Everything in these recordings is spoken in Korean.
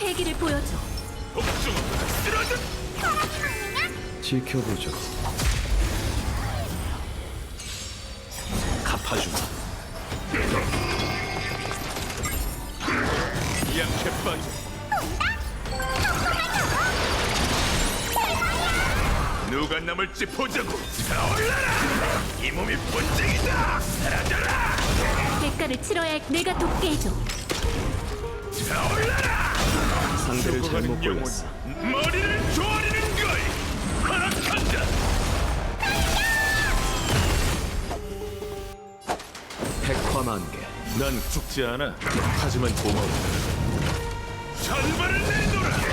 패기를 보여줘. 복숭아 쓰러져 지켜보죠. 갚아주마. 약해 빠져 누가 남을지 보자고 타올라라 이 몸이 본쟁이다 사라져라 대가를 치러야 할 내가 돕게 해줘. 상대를 잘못 골랐어. 머리를 조아리는 걸 허락한다 백화만개. 난 죽지 않아. 하지만 고마워. 절반을 내놓으라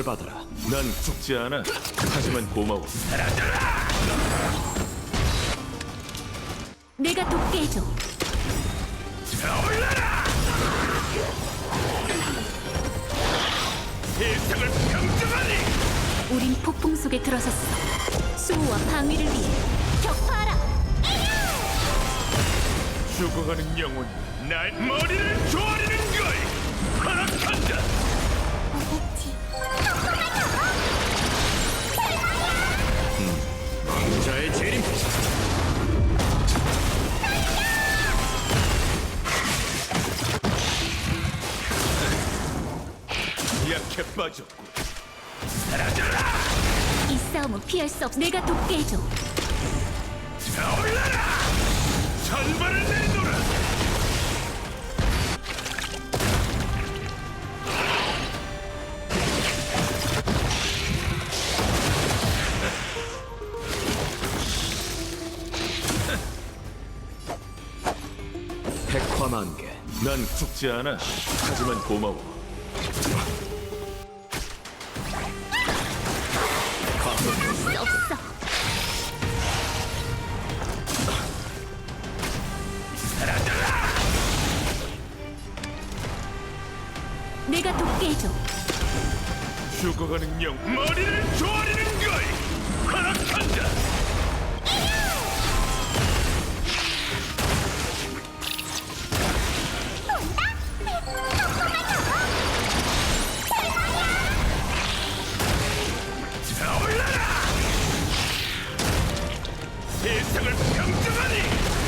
천명을 받아라. 난 죽지 않아 하지만 고마워 내가 돕게 해줘. 세상을 평정하니 우린 폭풍 속에 들어섰어. 수호와 방위를 위해 격파하라. 죽어가는 영혼이 날 머리를 조아리는 걸 약해 빠졌고 사라져라 이 싸움은 피할 수 없어. 내가 돕게 해줘. 타올라라 절반을 내놓으라 백화만개. 난 죽지 않아 하지만 고마워 내가 돕게 해줘. 죽어가는 영 머리를 조아리는 걸 허락한다. 세상을 평정하니!